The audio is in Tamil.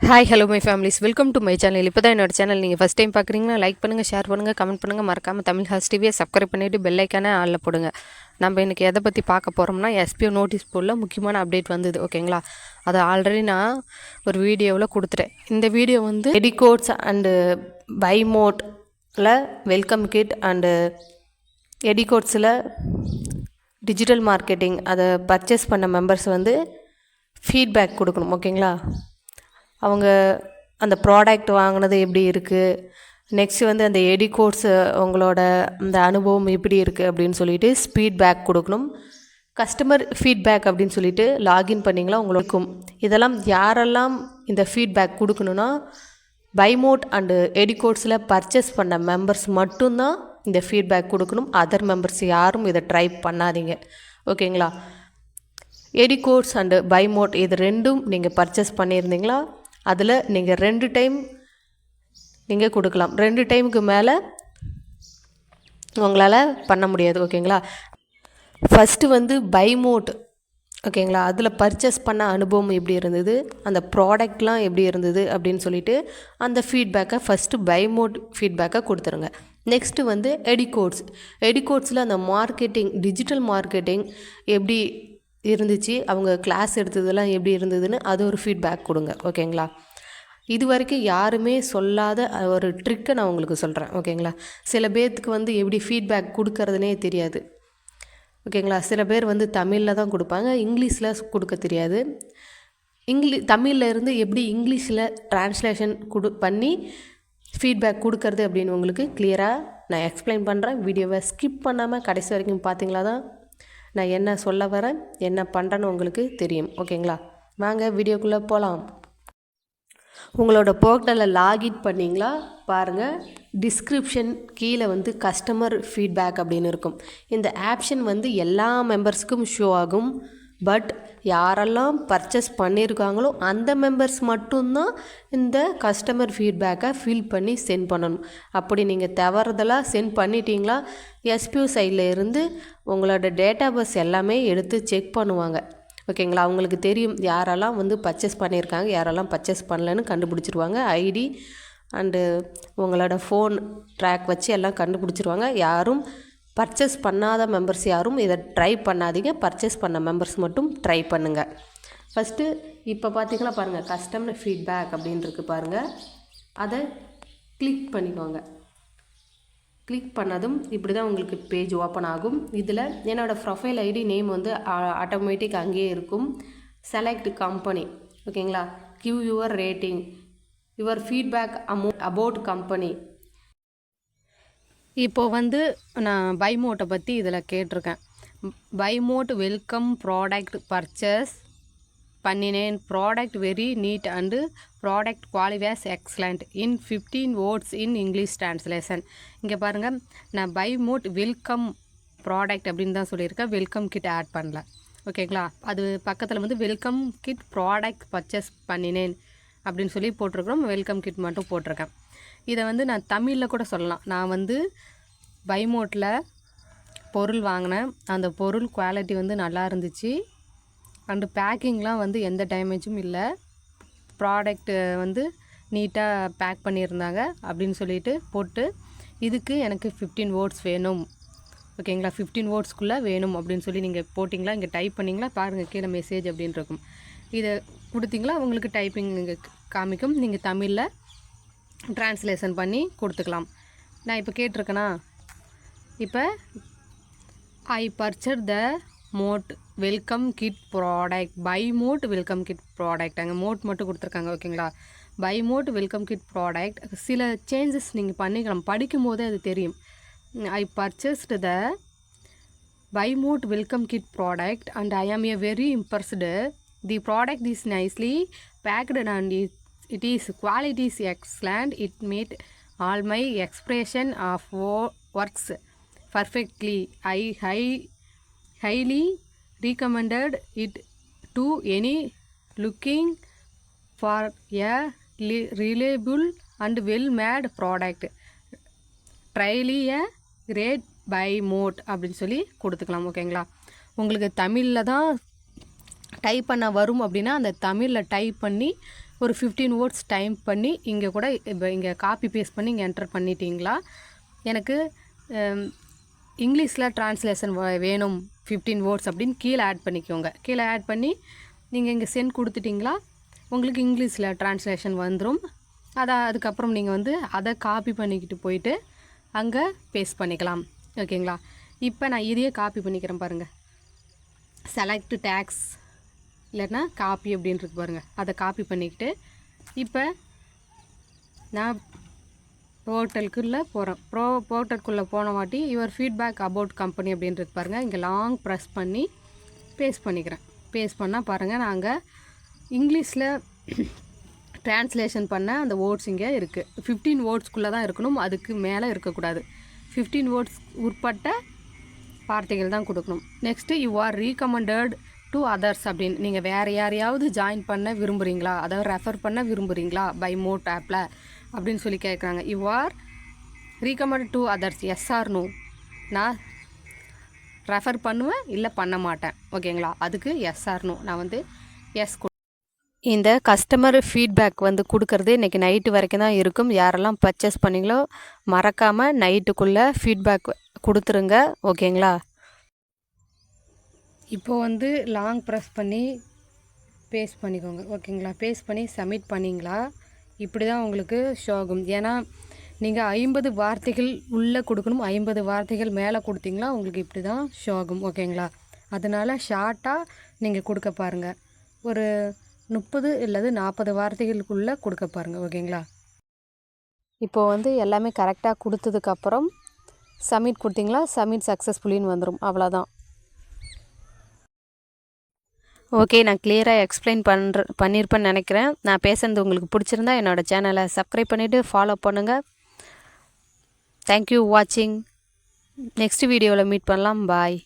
Hi hello my families welcome to my channel இப்போ தான் என்னோட சேனல் நீங்கள் ஃபஸ்ட் டைம் பார்க்குறீங்கன்னா லைக் பண்ணுங்கள் ஷேர் பண்ணுங்கள் கமெண்ட் பண்ணுங்கள் மறக்காமல் தமிழ் ஹாஸ் டிவியை சப்ஸ்கிரைப் பண்ணிவிட்டு பெல்லைக்கானே ஆளில் போடுங்க. நம்ம இன்றைக்கி எதை பற்றி பார்க்க போகிறோம்னா எஸ்பிஓ நோட்டீஸ் போர்டில் முக்கியமான அப்டேட் வந்தது ஓகேங்களா அதை ஆல்ரெடி நான் ஒரு வீடியோவில் கொடுத்துட்டேன். இந்த வீடியோ வந்து எடிகோட்ஸ் அண்டு பைமோட்டில் வெல்கம் கிட் அண்டு எடிகோட்ஸில் டிஜிட்டல் மார்க்கெட்டிங் அதை பர்ச்சேஸ் பண்ண மெம்பர்ஸ் வந்து ஃபீட்பேக் கொடுக்கணும் ஓகேங்களா அவங்க அந்த ப்ராடக்ட் வாங்கினது எப்படி இருக்குது நெக்ஸ்ட் வந்து அந்த எடி கோர்ஸ் உங்களோட அந்த அனுபவம் எப்படி இருக்குது அப்படின்னு சொல்லிட்டு ஸ்பீட்பேக் கொடுக்கணும். கஸ்டமர் ஃபீட்பேக் அப்படின்னு சொல்லிட்டு லாகின் பண்ணிங்களா? உங்களுக்கும் இதெல்லாம் யாரெல்லாம் இந்த ஃபீட்பேக் கொடுக்கணுன்னா பைமோட் அண்டு எடிகோட்ஸில் பர்ச்சேஸ் பண்ண மெம்பர்ஸ் மட்டும்தான் இந்த ஃபீட்பேக் கொடுக்கணும். அதர் மெம்பர்ஸ் யாரும் இதை ட்ரை பண்ணாதீங்க. ஓகேங்களா எடிகோட்ஸ் அண்டு பைமோட் இது ரெண்டும் நீங்கள் பர்ச்சேஸ் பண்ணியிருந்தீங்களா? அதில் நீங்கள் ரெண்டு டைம் நீங்கள் கொடுக்கலாம். ரெண்டு டைமுக்கு மேலே உங்களால் பண்ண முடியாது ஓகேங்களா? ஃபஸ்ட்டு வந்து பைமோட் ஓகேங்களா? அதில் பர்ச்சேஸ் பண்ண அனுபவம் எப்படி இருந்தது? அந்த ப்ராடக்ட்லாம் எப்படி இருந்தது? அப்படின்னு சொல்லிட்டு அந்த ஃபீட்பேக்கை ஃபஸ்ட்டு பைமோட் ஃபீட்பேக்கை கொடுத்துருங்க. நெக்ஸ்ட்டு வந்து எடிகோட்ஸ் எடிகோட்ஸில் அந்த மார்க்கெட்டிங் டிஜிட்டல் மார்க்கெட்டிங் எப்படி இருந்துச்சு. அவங்க கிளாஸ் எடுத்ததெல்லாம் எப்படி இருந்ததுன்னு அது ஒரு ஃபீட்பேக் கொடுங்க. ஓகேங்களா இது வரைக்கும் யாருமே சொல்லாத ஒரு ட்ரிக்கை நான் உங்களுக்கு சொல்கிறேன் ஓகேங்களா சில பேர்த்துக்கு வந்து எப்படி ஃபீட்பேக் கொடுக்கறதுனே தெரியாது. ஓகேங்களா சில பேர் வந்து தமிழில் தான் கொடுப்பாங்க இங்கிலீஷில் கொடுக்க தெரியாது. இங்கிலீ தமிழில் இருந்து எப்படி இங்கிலீஷில் ட்ரான்ஸ்லேஷன் கொடு பண்ணி ஃபீட்பேக் கொடுக்கறது அப்படின்னு உங்களுக்கு கிளியராக நான் எக்ஸ்பிளைன் பண்ணுறேன் வீடியோவை ஸ்கிப் பண்ணாமல் கடைசி வரைக்கும் பார்த்தீங்களா தான்? நான் என்ன சொல்ல வரேன் என்ன பண்ணுறேன்னு உங்களுக்கு தெரியும். ஓகேங்களா? வாங்க வீடியோக்குள்ளே போகலாம் உங்களோட போர்ட்டலில் லாகின் பண்ணிங்களா? பாருங்கள் டிஸ்கிரிப்ஷன் கீழே வந்து கஸ்டமர் ஃபீட்பேக் அப்படின்னு இருக்கும். இந்த ஆப்ஷன் வந்து எல்லா மெம்பர்ஸ்க்கும் ஷோ ஆகும். பட் யாரெல்லாம் பர்ச்சேஸ் பண்ணியிருக்காங்களோ அந்த மெம்பர்ஸ் மட்டும்தான் இந்த கஸ்டமர் ஃபீட்பேக்கை ஃபில் பண்ணி சென்ட் பண்ணணும். அப்படி நீங்கள் தவறுதலாக சென்ட் பண்ணிட்டீங்களா எஸ்பியூ சைடில் இருந்து உங்களோட டேட்டா பஸ் எல்லாமே எடுத்து செக் பண்ணுவாங்க. ஓகேங்களா? அவங்களுக்கு தெரியும் யாரெல்லாம் வந்து பர்ச்சேஸ் பண்ணியிருக்காங்க யாரெல்லாம் பர்ச்சேஸ் பண்ணலன்னு கண்டுபிடிச்சிருவாங்க. ஐடி அண்டு உங்களோட ஃபோன் ட்ராக் வச்சு எல்லாம் கண்டுபிடிச்சிருவாங்க. யாரும் பர்ச்சேஸ் பண்ணாத மெம்பர்ஸ் யாரும் இதை ட்ரை பண்ணாதீங்க. பர்ச்சேஸ் பண்ண மெம்பர்ஸ் மட்டும் ட்ரை பண்ணுங்கள் ஃபஸ்ட்டு இப்போ பார்த்தீங்கன்னா பாருங்கள் கஸ்டமர் ஃபீட்பேக் அப்படின்னு இருக்குது பாருங்கள் அதை கிளிக் பண்ணிக்கோங்க. கிளிக் பண்ணதும் இப்படி தான் உங்களுக்கு பேஜ் ஓப்பன் ஆகும். இதில் என்னோடய ப்ரொஃபைல் ஐடி நேம் வந்து ஆட்டோமேட்டிக் அங்கேயே இருக்கும். செலக்ட் கம்பெனி ஓகேங்களா give your rating your feedback அமௌ about company இப்போது வந்து நான் பைமோட்டை பற்றி இதில் கேட்டிருக்கேன். பைமோட் வெல்கம் ப்ராடக்ட் பர்ச்சேஸ் பண்ணினேன். Product very neat and product quality was excellent in fifteen words in English translation இங்கே பாருங்கள் நான் பை மோட் வெல்கம் ப்ராடக்ட் அப்படின்னு தான் சொல்லியிருக்கேன். வெல்கம் கிட் ஆட் பண்ணல. ஓகேங்களா? அது பக்கத்தில் வந்து வெல்கம் கிட் ப்ராடக்ட் பர்ச்சேஸ் பண்ணினேன் அப்படின்னு சொல்லி போட்டிருக்கிறோம். வெல்கம் கிட் மட்டும் போட்டிருக்கேன். இதை வந்து நான் தமிழில் கூட சொல்லலாம். நான் வந்து பைமோட்டில் பொருள் வாங்கினேன். அந்த பொருள் குவாலிட்டி வந்து நல்லா இருந்துச்சு. அண்டு பேக்கிங்லாம் வந்து எந்த டேமேஜும் இல்லை. ப்ராடக்ட்டு வந்து நீட்டாக பேக் பண்ணியிருந்தாங்க அப்படின்னு சொல்லிட்டு போட்டு இதுக்கு எனக்கு ஃபிஃப்டீன் வேர்ட்ஸ் வேணும். ஓகேங்களா ஃபிஃப்டீன் வேர்ட்ஸ்க்குள்ளே வேணும் அப்படின்னு சொல்லி நீங்கள் போட்டிங்களா? இங்கே டைப் பண்ணிங்களா? பாருங்கள் கீழே மெசேஜ் அப்படின்னு இருக்கும். இதை கொடுத்தீங்களா? உங்களுக்கு டைப்பிங் இங்கே காமிக்கும். நீங்கள் தமிழில் ட்ரான்ஸ்லேஷன் பண்ணி கொடுத்துக்கலாம். நான் இப்போ கேட்டிருக்கேனா? இப்போ I purchase the mod welcome kit product Bymod welcome kit product அங்கே மோட் மட்டும் கொடுத்துருக்காங்க ஓகேங்களா? By mode welcome kit product சில சேஞ்சஸ் நீங்கள் பண்ணிக்கலாம். படிக்கும் போதே அது தெரியும். I purchased the Bymod welcome kit product and I am a very impressed the product is nicely packed and it it is qualities excellent excellent it meet all my expression of works perfectly I high highly recommended it to any looking for a reliable and well made product truly a great Bymod அப்படின்னு சொல்லி கொடுத்துக்கலாம் ஓகேங்களா உங்களுக்கு தமிழில் தான் டைப் பண்ண வரும் அப்படின்னா அந்த தமிழில் டைப் பண்ணி ஒரு ஃபிஃப்டீன் வேர்ட்ஸ் டைம் பண்ணி இங்கே கூட இப்போ இங்கே காப்பி பேஸ்ட் பண்ணி இங்கே என்டர் பண்ணிட்டீங்களா? எனக்கு இங்கிலீஷில் ட்ரான்ஸ்லேஷன் வேணும் ஃபிஃப்டீன் வேர்ட்ஸ் அப்படின்னு கீழே ஆட் பண்ணிக்கோங்க. கீழே ஆட் பண்ணி நீங்கள் இங்கே சென்ட் கொடுத்துட்டிங்களா? உங்களுக்கு இங்கிலீஷில் ட்ரான்ஸ்லேஷன் வந்துடும் அதை அதுக்கப்புறம் நீங்கள் வந்து அதை காப்பி பண்ணிக்கிட்டு போயிட்டு அங்கே பேஸ்ட் பண்ணிக்கலாம். ஓகேங்களா இப்போ நான் இதையே காப்பி பண்ணிக்கிறேன் பாருங்கள் செலக்ட் டேக்ஸ் இல்லைன்னா காப்பி அப்படின்றது பாருங்கள் அதை காப்பி பண்ணிக்கிட்டு இப்போ நான் போர்ட்டலுக்குள்ளே போகிறேன் ப்ரோ போர்ட்டலுக்குள்ளே போன வாட்டி யுவர் ஃபீட்பேக் அபவுட் கம்பெனி அப்படின்றது பாருங்கள் இங்கே லாங் ப்ரெஸ் பண்ணி பேஸ்ட் பண்ணிக்கிறேன். பேஸ்ட் பண்ணால் பாருங்கள் நாங்கள் இங்கிலீஷில் ட்ரான்ஸ்லேஷன் பண்ண அந்த வேர்ட்ஸ் இங்கே இருக்குது ஃபிஃப்டீன் வேர்ட்ஸ்க்குள்ளே தான் இருக்கணும் அதுக்கு மேலே இருக்கக்கூடாது. ஃபிஃப்டீன் வேர்ட்ஸ் உட்பட்ட வார்த்தைகள் தான் கொடுக்கணும். Next you are recommended to others அப்படின்னு. நீங்கள் வேறு யாரையாவது ஜாயின் பண்ண விரும்புகிறீங்களா அதாவது ரெஃபர் பண்ண விரும்புகிறீங்களா பை மோட் ஆப்பில் அப்படின்னு சொல்லி கேட்குறாங்க you are recommend to others yes or no நான் ரெஃபர் பண்ணுவேன் இல்லை பண்ண மாட்டேன். ஓகேங்களா அதுக்கு எஸ் ஆர் நோ நான் வந்து எஸ் இந்த கஸ்டமர் ஃபீட்பேக் வந்து கொடுக்கறது இன்றைக்கி நைட்டு வரைக்கும் தான் இருக்கும். யாரெல்லாம் பர்ச்சேஸ் பண்ணீங்களோ மறக்காமல் நைட்டுக்குள்ளே ஃபீட்பேக் கொடுத்துருங்க. ஓகேங்களா இப்போ வந்து லாங் ப்ரெஸ் பண்ணி பேஸ்ட் பண்ணிக்கோங்க. ஓகேங்களா பேஸ்ட் பண்ணி சப்மிட் பண்ணிங்களா? இப்படி தான் உங்களுக்கு ஷோ ஆகும். ஏன்னா நீங்கள் ஐம்பது வார்த்தைகள் உள்ளே கொடுக்கணும். ஐம்பது வார்த்தைகள் மேலே கொடுத்தீங்களா உங்களுக்கு இப்படி தான் ஷோ ஆகும் ஓகேங்களா அதனால் ஷார்ட்டாக நீங்கள் கொடுக்க பாருங்கள் ஒரு முப்பது இல்லது நாற்பது வார்த்தைகளுக்குள்ளே கொடுக்க பாருங்கள் ஓகேங்களா இப்போது வந்து எல்லாமே கரெக்டாக கொடுத்ததுக்கப்புறம் சப்மிட் கொடுத்தீங்களா? சப்மிட் சக்ஸஸ்ஃபுல்லின்னு வந்துடும் அவ்வளோதான் ஓகே நான் கிளியராக எக்ஸ்பிளைன் பண்ணுற பண்ணியிருப்பேன்னு நினைக்கிறேன். நான் பேசுகிறது உங்களுக்கு பிடிச்சிருந்தா என்னோடய சேனலை சப்ஸ்கிரைப் பண்ணிவிட்டு ஃபாலோ பண்ணுங்கள் தேங்க்யூ வாட்சிங் நெக்ஸ்ட் வீடியோவில் மீட் பண்ணலாம். பாய்